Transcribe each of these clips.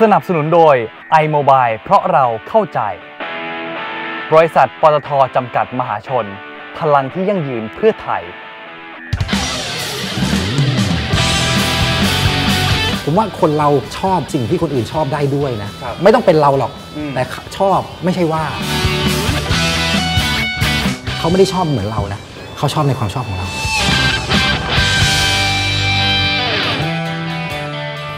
สนับสนุนโดย iMobile เพราะเราเข้าใจ บริษัทปตทจำกัดมหาชน พลังที่ยั่งยืนเพื่อไทย ผมว่าคนเราชอบสิ่งที่คนอื่นชอบได้ด้วยนะครับไม่ต้องเป็นเราหรอกอืมแต่ชอบไม่ใช่ว่า เขาไม่ได้ชอบเหมือนเรานะ เขาชอบในความชอบของเรา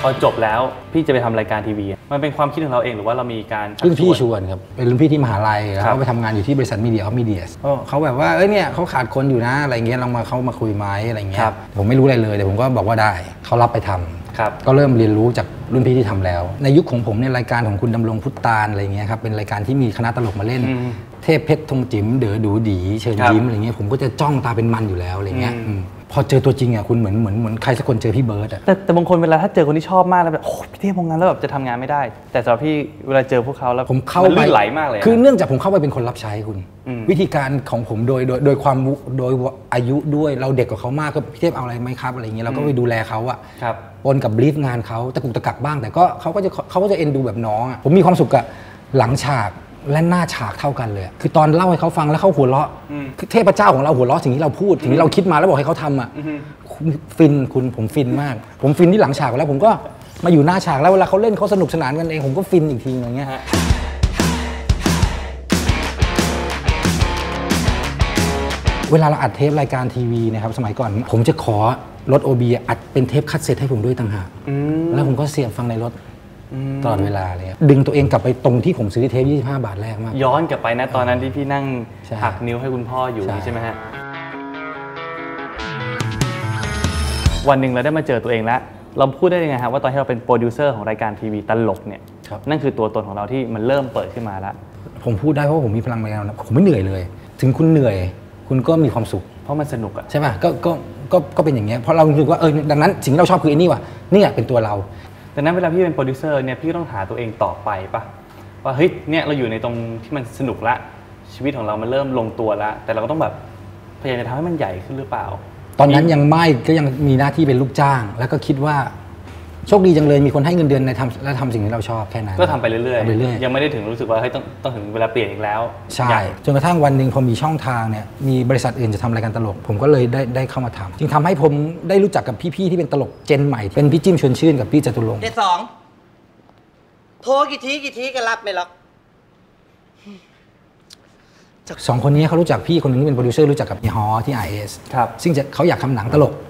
พอจบแล้วพี่จะไปทำรายการทีวี มันเป็นความคิดของเราเองหรือว่าเรามีการชักรุ่นพี่ชชวนวนครับเป็นรุ่นพี่ที่มหาลัยแล้วครับเขาไปทำงานอยู่ที่บริษัทมีเดียเขามีเดียเขาแบบว่าเอ้ยเนี่ยเขาขาดคนอยู่นะอะไรเงี้ยลองมาเขามาคุยไหมอะไรเงี้ยครับผมไม่รู้อะไรเลยแต่ผมก็บอกว่าได้เขารับไปทำครับก็เริ่มเรียนรู้จากรุ่นพี่ที่ทำแล้ว ในยุคของผมเนี่ยรายการของคุณดำรงพุตตานอะไรเงี้ยครับเป็นรายการที่มีคณะตลกมาเล่นอืมเทพเพชรธงจิ๋มเด๋อดูดี เชิญครับยิ้มอะไรเงี้ยผมก็จะจ้องตาเป็นมันอยู่แล้วอะไรเงี้ยอืมอืม พอเจอตัวจริงอะคุณเหมือนเหมือนเหมือนใครสักคนเจอพี่เบิร์ดอะแต่แต่บางคนเวลาถ้าเจอคนที่ชอบมากแล้วแบบโอ้พี่เทพวงงานแล้วแบบจะทำงานไม่ได้ แต่สำหรับพี่เวลาเจอพวกเขาแล้วผมเข้านไปลื่นไหลมากเลยะคือเนื่องจากผมเข้าไปเป็นคนรับใช้คุณอืมวิธีการของผมโดยโดยโดยความวุโดยอายุด้วยเราเด็กกว่าเขามากก็พี่เทพเอาอะไรไหมครับอะไรเงี้ยเราก็ไปดูแลเขาอะครับปนกับบรีฟงานเขาตะกุกตะกักบ้าง แต่ก็เขาก็จะเขาก็จะเอ็นดูแบบน้องอะผมมีความสุขกับหลังฉาก และหน้าฉากเท่ากันเลยอะคือตอนเล่าให้เขาฟังแล้วเขาหัวเราะอืมคือเทพเจ้าของเราหัวเราะสิ่งที่เราพูดสิ่งที่เราคิดมาแล้วบอกให้เขาทำอะอือฮึคุณฟินคุณผมฟินมาก ผมฟินที่หลังฉากแล้วผมก็มาอยู่หน้าฉากแล้วเวลาเขาเล่นเขาสนุกสนานกันเองผมก็ฟินอีกทีอย่างเงี้ยฮะเวลาเราอัดเทปรายการทีวีนะครับสมัยก่อน ผมจะขอรถ OB อัดเป็นเทปคัดเซ็ตให้ผมด้วยต่างหากอืมแล้วผมก็เสียบฟังในรถอืม ตลอดเวลาเลยครับดึงตัวเองกลับไปตรงที่ผมซื้อเทป 25 บาทแรกมาก ย้อนกลับไปนะตอนนั้นที่พี่นั่งใช่หักนิ้วให้คุณพ่ออยู่ใช่ใช่ไหมฮะวันหนึ่งเราได้มาเจอตัวเองแล้วเราพูดได้ยังไงครับว่าตอนที่เราเป็นโปรดิวเซอร์ของรายการทีวีตลกเนี่ยครับนั่นคือตัวตนของเราที่มันเริ่มเปิดขึ้นมาแล้ว ผมพูดได้เพราะว่าผมมีพลังในการผมไม่เหนื่อยเลย ถึงคุณเหนื่อย คุณก็มีความสุข เพราะมันสนุกอะใช่ป่ะก็ก็ก็ก็เป็นอย่างเงี้ยเพราะเราคิดว่าเออดังนั้นสิ่งที่เราชอบคือไอ้นี่ว่ะเนี่ยเป็นตัวเรา ดังนั้นเวลาพี่เป็นโปรดิวเซอร์เนี่ยพี่ก็ต้องหาตัวเองต่อไปปะว่าเฮ้ยเนี่ยเราอยู่ในตรงที่มันสนุกละชีวิตของเรามันเริ่มลงตัวละแต่เราก็ต้องแบบพยายามจะทำให้มันใหญ่ขึ้นหรือเปล่า ตอนนั้นยังไม่ก็ยังมีหน้าที่เป็นลูกจ้าง แล้วก็คิดว่า โชคดีจังเลยมีคนให้เงินเดือนในทำและทำสิ่งที่เราชอบแค่นั้น ก็ทำไปเรื่อยทำไปเรื่อย ยังไม่ได้ถึงรู้สึกว่าเฮ้ยต้องต้องถึงเวลาเปลี่ยนอีกแล้วใช่ อยากจนกระทั่งวันหนึ่งพอมีช่องทางเนี่ยมีบริษัทอื่นจะทำรายการตลก ผมก็เลยได้ได้เข้ามาทำจึงทำให้ผมได้รู้จักกับพี่ๆที่เป็นตลกเจนใหม่เป็นพี่จิ้มชวนชื่นกับพี่จตุรงค์เด็ดสอง โทรกี่ทีกี่ทีก็รับไม่หรอก สองคนนี้เขารู้จักพี่คนหนึงที่เป็นโปรดิวเซอร์รู้จักกับเฮียฮอที่ IS ครับ ซึ่งจะเขาอยากทำหนังตลกอืม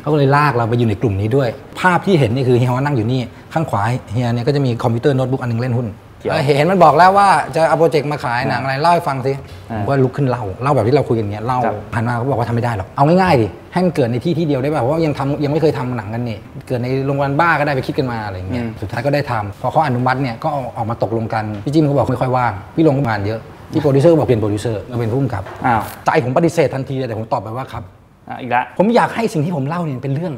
เขาก็เลยลากเราไปอยู่ในกลุ่มนี้ด้วย ภาพที่เห็นนี่คือเฮียฮอนั่งอยู่นี่ ข้างขวาเฮียเนี่ยก็จะมีคอมพิวเตอร์โน้ตบุ๊กอันหนึงเล่นหุ้นเกี่ยวเออเห็นมันบอกแล้วว่าจะเอาโปรเจกต์มาขายหนังอะไรเล่าให้ฟังสิอ่าผมก็ลุกขึ้นเล่าเล่าแบบที่เราคุยกันเนี้ยเล่าครับหันมาเขาบอกว่าทำไม่ได้หรอกเอาง่ายๆดิให้มันเกิดในที่ที่เดียวได้ป่ะเพราะว่ายังทำยังไม่เคยทำหนังกันนี่เกิดในโรงพยาบาลบ้าก็ได้ไปคิดกันมาอะไรอย่างเงี้ยสุดท้ายก็ได้ทำพอเขาอนุมัติเนี่ยก็เอาออกมาตกลงกันพี่จิ้มเขาบอกไม่ค่อยว่างพี่ลงก็งานเยอะพี่โปรดิวเซอร์ก็บอกเปลี่ยนโปรดิวเซอร์มาเป็นผู้กำกับอ้าวใจผมปฏิเสธทันทีเลยแต่ผมตอบไปว่าครับ อะอีกแล้วผมอยากให้สิ่งที่ผมเล่าเนี่ยเป็นเรื่อง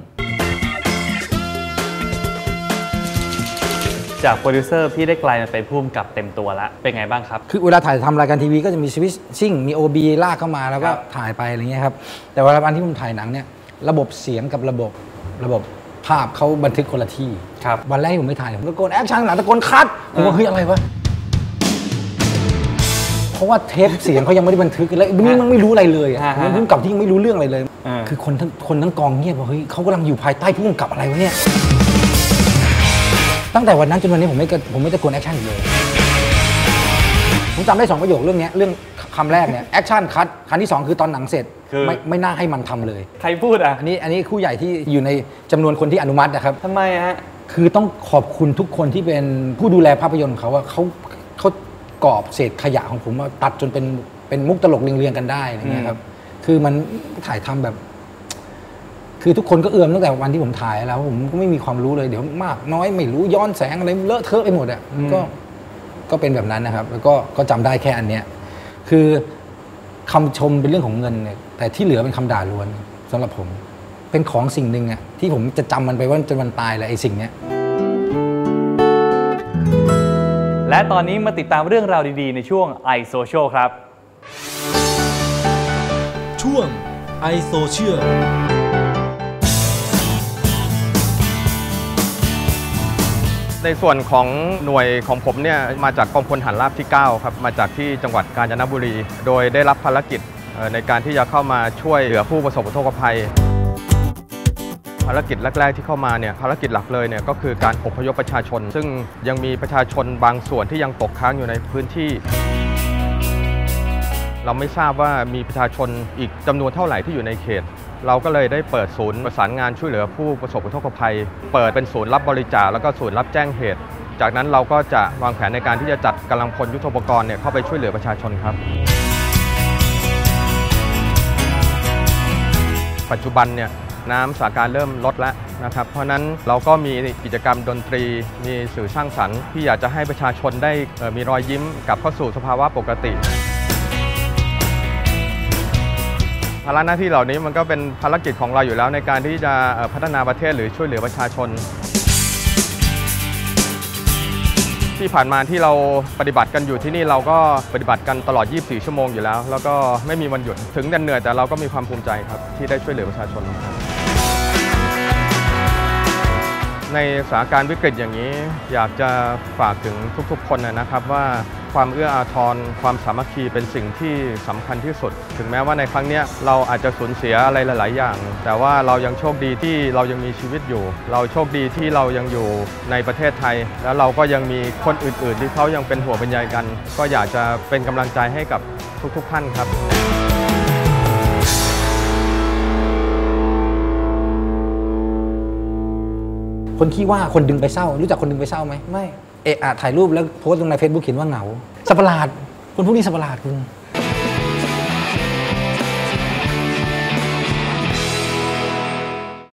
จากโปรดิวเซอร์พี่ได้กลายมาเป็นผู้กำกับเต็มตัวแล้วเป็นไงบ้างครับ คือเวลาถ่ายทำรายการทีวีก็จะมีสวิตชิ่งมี OB ลากเข้ามาแล้วก็ครับถ่ายไปอะไรเงี้ยครับแต่เวลาวันที่ผมถ่ายหนังเนี่ยระบบเสียงกับระบบระบบภาพเขาบันทึกคนละที่ครับวันแรกที่ผมไม่ถ่ายผมตะโกนแอคชั่นหนังตะโกนคัดผมว่าเฮ้ยอะไรวะเพ ราะว่าเทปเสียงเขายังไม่ได้บันทึกแล้วนี่มันไม่รู้อะไรเลยอะฮะฮะมันพุ่งกับที่ยังไม่รู้เรื่องอะไรเลยอ่าคือคนทั้งคนทั้งกองเงียบว่าเฮ้ยเขากำลังอยู่ภายใต้ผู้กำกับอะไรวะเนี่ยตั้งแต่วันนั้นจนวันนี้ผมไม่กระผมไม่ตะโกนแอคชั่นอีกเลยผมจำได้สองประโยคเรื่องเนี้ยเรื่องคำแรกเนี่ยแอคชั่นคัดคำที่สองคือตอนหนังเสร็จคือไม่ไม่น่าให้มันทำเลย ใครพูดอะอันนี้อันนี้คู่ใหญ่ที่อยู่ในจำนวนคนที่อนุมัตินะครับทำไมฮะคือต้องขอบคุณทุกคนที่เป็นผู้ดูแลภาพยนตร์ของเขาว่าเขาเขา กรอบเศษขยะของผมมาตัดจนเป็นเป็นมุกตลกเรียงๆกันได้อะไรเงี้ยครับ คือมันถ่ายทำแบบ คือทุกคนก็เอื้อมตั้งแต่วันที่ผมถ่ายแล้ว ผมก็ไม่มีความรู้เลยเดี๋ยวมากน้อยไม่รู้ย้อนแสงอะไรเลอะเทอะไปหมดอะมันก็ก็เป็นแบบนั้นนะครับ แล้วก็ก็จำได้แค่อันเนี้ยคือคำชมเป็นเรื่องของเงินเนี่ยแต่ที่เหลือเป็นคำด่าล้วนสำหรับผม เป็นของสิ่งหนึ่งอะที่ผมจะจำมันไปว่าจนวันตายเลยไอ้สิ่งเนี้ย และตอนนี้มาติดตามเรื่องราวดี ๆ ในช่วง i Social ครับ ช่วงไอโซเชียลกในส่วนของหน่วยของผมเนี่ยมาจากกองพลฐานราบที่ 9 ครับ มาจากที่จังหวัดกาญจนบุรี โดยได้รับภารกิจเอ่อในการที่จะเข้ามาช่วยเหลือผู้ประสบอุทกภัย ภารกิจแรก ๆ ที่เข้ามาเนี่ยภารกิจหลักเลยเนี่ยก็คือการอพยพประชาชน ซึ่งยังมีประชาชนบางส่วนที่ยังตกค้างอยู่ในพื้นที่ เราไม่ทราบว่ามีประชาชนอีกจำนวนเท่าไหร่ที่อยู่ในเขต เราก็เลยได้เปิดศูนย์ประสานงานช่วยเหลือผู้ประสบอุทกภัย เปิดเป็นศูนย์รับบริจาคแล้วก็ศูนย์รับแจ้งเหตุ จากนั้นเราก็จะวางแผนในการที่จะจัดกำลังพลยุทโธปกรณ์เนี่ยเข้าไปช่วยเหลือประชาชนครับปัจจุบันเนี่ย น้ำสถานการณ์เริ่มลดแล้วนะครับ เพราะฉะนั้นเราก็มีกิจกรรมดนตรี มีสื่อสร้างสรรค์ ที่อยากจะให้ประชาชนได้มีรอยยิ้มกลับเข้าสู่สภาวะปกติภาระหน้าที่เหล่านี้มันก็เป็นภารกิจของเราอยู่แล้วในการที่จะพัฒนาประเทศหรือช่วยเหลือประชาชน ที่ผ่านมาที่เราปฏิบัติกันอยู่ที่นี่เราก็ปฏิบัติกันตลอด 24 ชั่วโมงอยู่แล้ว แล้วก็ไม่มีวันหยุดถึงจะเหนื่อยแต่เราก็มีความภูมิใจครับที่ได้ช่วยเหลือประชาชน ในสถานการณ์วิกฤตอย่างนี้ อยากจะฝากถึงทุกๆ คนนะครับว่าความเอื้ออาทรความสามัคคีเป็นสิ่งที่สำคัญที่สุด ถึงแม้ว่าในครั้งนี้เราอาจจะสูญเสียอะไรหลาย ๆ อย่าง แต่ว่าเรายังโชคดีที่เรายังมีชีวิตอยู่ เราโชคดีที่เรายังอยู่ในประเทศไทย แล้วเราก็ยังมีคนอื่น ๆ ที่เขายังเป็นห่วงเป็นใยกัน ก็อยากจะเป็นกำลังใจให้กับทุก ๆ ท่านครับ คนขี้ว่าคนดึงไปเศร้า รู้จักคนดึงไปเศร้าไหมไม่เอะอะถ่ายรูปแล้วโพสต์ลงใน Facebook เขียนว่าเหงาสัปประหลาดคนพวกนี้สัปประหลาดคุณ